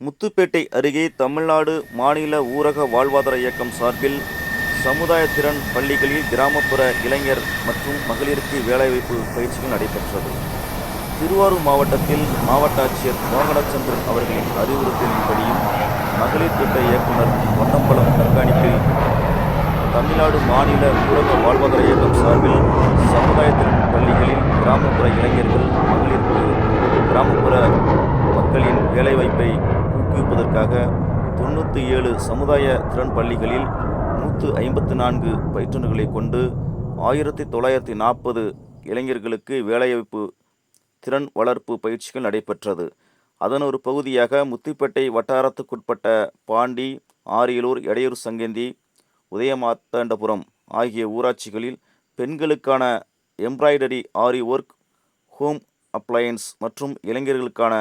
முத்துப்பேட்டை அருகே தமிழ்நாடு மாநில ஊரக வாழ்வாதார இயக்கம் சார்பில் சமுதாய திறன் பள்ளிகளில் கிராமப்புற இளைஞர் மற்றும் மகளிருக்கு வேலைவாய்ப்பு பயிற்சிகள் நடைபெற்றது. திருவாரூர் மாவட்டத்தில் மாவட்ட ஆட்சியர் மோகனச்சந்திரன் அவர்களின் அறிவுறுத்தலின்படியும் மகளிர் திட்ட இயக்குனர் பொன்னம்பலம் கண்காணிப்பில் தமிழ்நாடு மாநில ஊரக வாழ்வாதார இயக்கம் சார்பில் சமுதாயத்தின் பள்ளிகளில் கிராமப்புற இளைஞர்கள் மகளிருக்கு கிராமப்புற மக்களின் வேலைவாய்ப்பை ஊக்குவிப்பதற்காக தொண்ணூற்றி ஏழு சமுதாய திறன் பள்ளிகளில் நூற்று ஐம்பத்து நான்கு பயிற்றுநர்களை கொண்டு ஆயிரத்தி தொள்ளாயிரத்தி நாற்பது இளைஞர்களுக்கு வேலைவாய்ப்பு திறன் வளர்ப்பு பயிற்சிகள் நடைபெற்றது. அதன் ஒரு பகுதியாக முத்திப்பேட்டை வட்டாரத்துக்குட்பட்ட பாண்டி ஆரியலூர் எடையூர் சங்கேந்தி உதயமாத்தாண்டபுரம் ஆகிய ஊராட்சிகளில் பெண்களுக்கான embroidery aari work home appliances மற்றும் இளைஞர்களுக்கான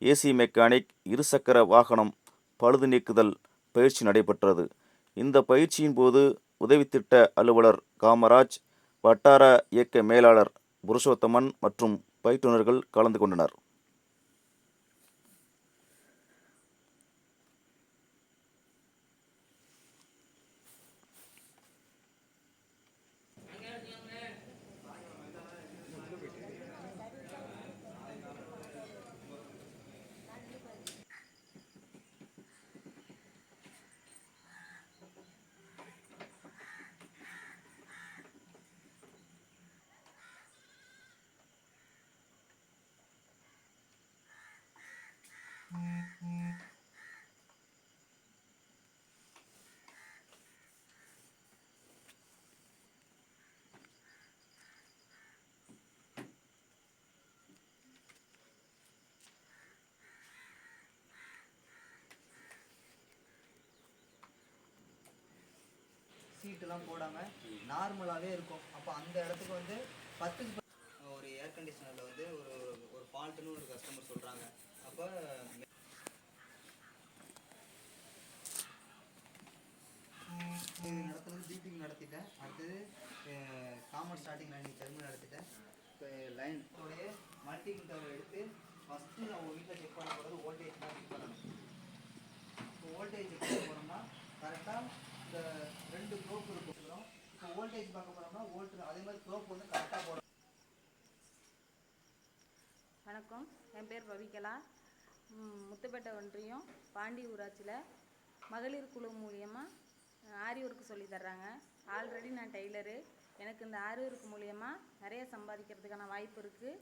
ஏசி மெக்கானிக் இருசக்கர வாகனம் பழுது நீக்குதல் பயிற்சி நடைபெற்றது. இந்த பயிற்சியின் போது உதவித்திட்ட அலுவலர் காமராஜ் வட்டார இயக்க மேலாளர் புருஷோத்தமன் மற்றும் பயிற்றுனர்கள் கலந்து கொண்டனர். சீட்டுலாம் போடாமல் நார்மலாகவே இருக்கும். அப்போ அந்த இடத்துக்கு வந்து பத்துக்கு ஒரு ஏர் கண்டிஷனரில் வந்து ஒரு ஒரு ஃபால்ட்டுன்னு ஒரு கஸ்டமர் சொல்கிறாங்க அப்போ வணக்கம். என் பேர் பவிகலா முத்துப்பேட்டை ஒன்றியம் பாண்டி ஊராட்சியில் மகளிர் குழு மூலியமாக ஆரி ஒர்க் சொல்லி தர்றாங்க. ஆல்ரெடி நான் டெய்லரு. எனக்கு இந்த ஆரி ஒர்க் மூலியமாக நிறைய சம்பாதிக்கிறதுக்கான வாய்ப்பு இருக்குது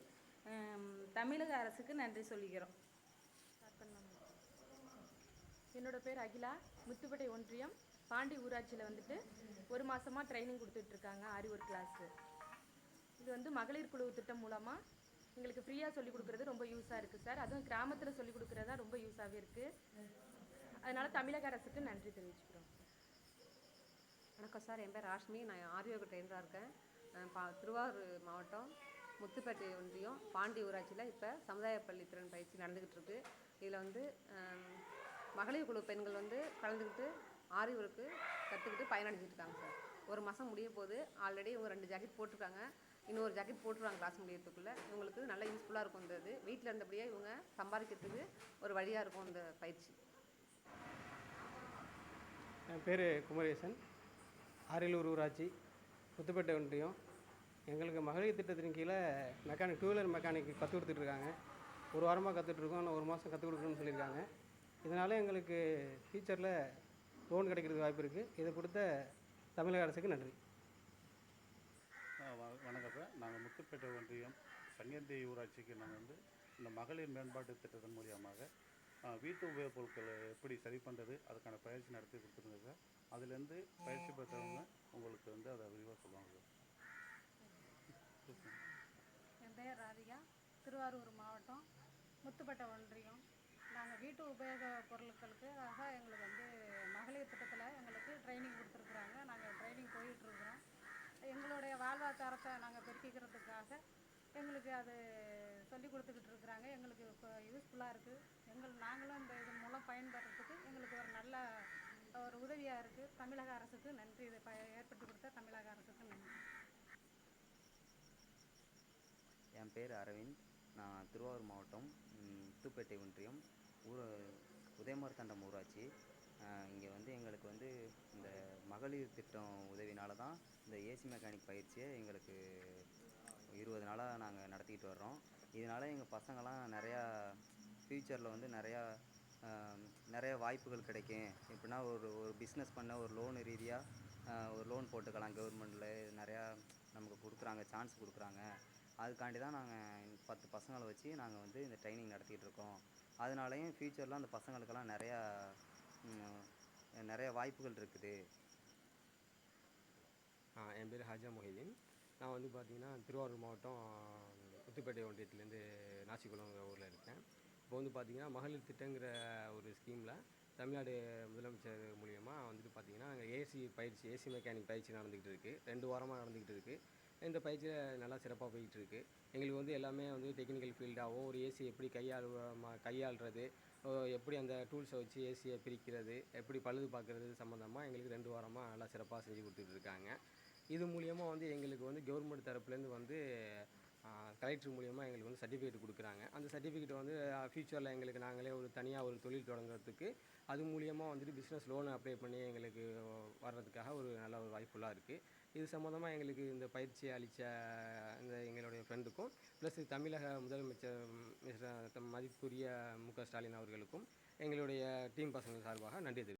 தமிழக அரசுக்கு நன்றி சொல்லிக்கிறோம். என்னோட பேர் அகிலா. முத்துப்பேட்டை ஒன்றியம் பாண்டி ஊராட்சியில் வந்துட்டு ஒரு மாதமாக ட்ரைனிங் கொடுத்துட்ருக்காங்க ஆரி ஒர்க் கிளாஸு இது வந்து மகளிர் குழு திட்டம் மூலமாக எங்களுக்கு ஃப்ரீயாக சொல்லிக் கொடுக்குறது ரொம்ப யூஸாக இருக்குது சார் அதுவும் கிராமத்தில் சொல்லிக் கொடுக்குறது தான் ரொம்ப யூஸாகவே இருக்குது அதனால் தமிழக அரசுக்கு நன்றி தெரிவிச்சுக்கிறோம். வணக்கம் சார் என் பேர் ராஷ்மி. நான் ஆரியோக ட்ரெயினராக இருக்கேன். பா திருவாரூர் மாவட்டம் முத்துப்பேட்டை ஒன்றியம். பாண்டி ஊராட்சியில் இப்போ சமுதாய பள்ளி திறன் பயிற்சி நடந்துக்கிட்டு இருக்கு. இதில் வந்து மகளிர் குழு பெண்கள் வந்து கலந்துக்கிட்டு ஆரி ஒர்க்கு கற்றுக்கிட்டு பயனடைஞ்சிட்டு இருக்காங்க சார் ஒரு மாதம் முடிய போது ஆல்ரெடி இவங்க ரெண்டு ஜாக்கெட் போட்டிருக்காங்க. இன்னொரு ஜாக்கெட் போட்டுருவாங்க கிளாஸ் முடியறதுக்குள்ளே. இவங்களுக்கு நல்ல யூஸ்ஃபுல்லாக இருக்கும் இந்த இது. வீட்டில் இருந்தபடியே இவங்க சம்பாதிக்கிறதுக்கு ஒரு வழியாக இருக்கும் இந்த பயிற்சி. என் பேர் குமரேசன். ஆரியலூர் ஊராட்சி புத்துப்பேட்டை ஒன்றியம். எங்களுக்கு மகளிர் திட்டத்தின் கீழே மெக்கானிக் டூ வீலர் மெக்கானிக் கற்றுக் கொடுத்துட்ருக்காங்க ஒரு வாரமாக கற்றுட்ருக்கோம் இன்னும் ஒரு மாதம் கற்றுக் கொடுக்கணும்னு சொல்லியிருக்காங்க. இதனால் எங்களுக்கு ஃபியூச்சரில் லோன் கிடைக்கிறதுக்கு வாய்ப்பு இருக்குது இதை கொடுத்த தமிழக அரசுக்கு நன்றி. வ- வணக்கம் சார் நாங்கள் முத்துப்பேட்டை ஒன்றியம் சங்கந்தி ஊராட்சிக்கு நாங்கள் வந்து இந்த மகளிர் மேம்பாட்டு திட்டத்தின் மூலியமாக வீட்டு உபயோகப் பொருட்களை எப்படி சரி பண்ணுறது அதுக்கான பயிற்சி நடத்தி கொடுத்துருந்தோம் சார் அதுலேருந்து பயிற்சி பெற்றவங்க உங்களுக்கு வந்து அதை விரிவாக சொல்லுவாங்க. சார் என் பெயர் ராதிகா. திருவாரூர் மாவட்டம் முத்துப்பேட்டை ஒன்றியம். நாங்கள் வீட்டு உபயோக பொருட்களுக்காக எங்களுக்கு வந்து மகளிர் திட்டத்தில் எங்களுக்கு ட்ரைனிங் கொடுத்துருக்குறாங்க. நாங்கள் ட்ரைனிங் போயிட்டுருக்குறோம் எங்களோட வாழ்வாதாரத்தை நாங்கள் பெருக்கிக்கிறதுக்காக எங்களுக்கு அது சொல்லி கொடுத்துக்கிட்டு இருக்கிறாங்க. எங்களுக்கு இப்போ யூஸ்ஃபுல்லாக இருக்குது எங்கள் நாங்களும் இந்த இது மூலம் பயன்படுறதுக்கு எங்களுக்கு ஒரு நல்ல ஒரு உதவியாக இருக்குது தமிழக அரசுக்கு நன்றி. இதை ப ஏற்பட்டு கொடுத்த தமிழக அரசுக்கு நன்றி. என் பேர் அரவிந்த். நான் திருவாரூர் மாவட்டம் ம், முத்துப்பேட்டை ஒன்றியம் ஊர உதயமார்த்தாண்டம் ஊராட்சி. இங்கே வந்து எங்களுக்கு வந்து இந்த மகளிர் திட்டம் உதவினால தான் இந்த ஏசி மெக்கானிக் பயிற்சியை எங்களுக்கு இருபது நாளாக நாங்கள் நடத்திக்கிட்டு வர்றோம். இதனால் எங்கள் பசங்கள்லாம் நிறையா ஃப்யூச்சரில் வந்து நிறையா நிறைய வாய்ப்புகள் கிடைக்கும். எப்படின்னா ஒரு ஒரு பிஸ்னஸ் பண்ண ஒரு லோன் ரீதியாக ஒரு லோன் போட்டுக்கலாம் கவர்மெண்ட்டில் நிறையா நமக்கு கொடுக்குறாங்க சான்ஸ் கொடுக்குறாங்க. அதுக்காண்டி தான் நாங்கள் பத்து பசங்களை வச்சு நாங்கள் வந்து இந்த ட்ரைனிங் நடத்திக்கிட்டு இருக்கோம். அதனாலையும் ஃப்யூச்சரில் அந்த பசங்களுக்கெல்லாம் நிறையா நிறைய வாய்ப்புகள் இருக்குது. என் பேர் ஹாஜா மொஹிதீன். நான் வந்து பார்த்திங்கன்னா திருவாரூர் மாவட்டம் முத்துப்பேட்டை ஒன்றியத்துலேருந்து நாசிக்குளங்கிற ஊரில் இருக்கேன். இப்போ வந்து பார்த்திங்கன்னா மகளிர் திட்டங்கிற ஒரு ஸ்கீமில் தமிழ்நாடு முதலமைச்சர் மூலியமாக வந்துட்டு பார்த்தீங்கன்னா அங்கே ஏசி பயிற்சி ஏசி மெக்கானிக் பயிற்சி நடந்துக்கிட்டு இருக்குது ரெண்டு வாரமாக நடந்துக்கிட்டு இருக்குது இந்த பயிற்சியில் நல்லா சிறப்பாக போயிட்டு இருக்குது எங்களுக்கு வந்து எல்லாமே வந்து டெக்னிக்கல் ஃபீல்டாகவும் ஒரு ஏசி எப்படி கையாள் கையாளுறது எப்படி அந்த டூல்ஸை வச்சு ஏசியை பிரிக்கிறது எப்படி பழுது பார்க்குறது சம்மந்தமாக எங்களுக்கு ரெண்டு வாரமாக நல்லா சிறப்பாக செஞ்சு கொடுத்துட்டு இருக்காங்க. இது மூலியமாக வந்து எங்களுக்கு வந்து கவர்மெண்ட் தரப்புலேருந்து வந்து கலெக்டர் மூலியமாக எங்களுக்கு வந்து சர்டிஃபிகேட் கொடுக்குறாங்க. அந்த சர்டிஃபிகேட் வந்து ஃப்யூச்சரில் எங்களுக்கு நாங்களே ஒரு தனியாக ஒரு தொழில் தொடங்குறதுக்கு அது மூலியமாக வந்துட்டு பிஸ்னஸ் லோன் அப்ளை பண்ணி எங்களுக்கு வர்றதுக்காக ஒரு நல்ல ஒரு வாய்ப்புலாம் இருக்குது இது சம்மந்தமாக எங்களுக்கு இந்த பயிற்சி அளித்த இந்த எங்களுடைய ஃப்ரெண்டுக்கும் ப்ளஸ் தமிழக முதலமைச்சர் மதிப்புரிய மதிப்புக்குரிய மு க ஸ்டாலின் அவர்களுக்கும் எங்களுடைய டீம் பசங்க சார்பாக நன்றி தெரிவித்துக்கிறேன்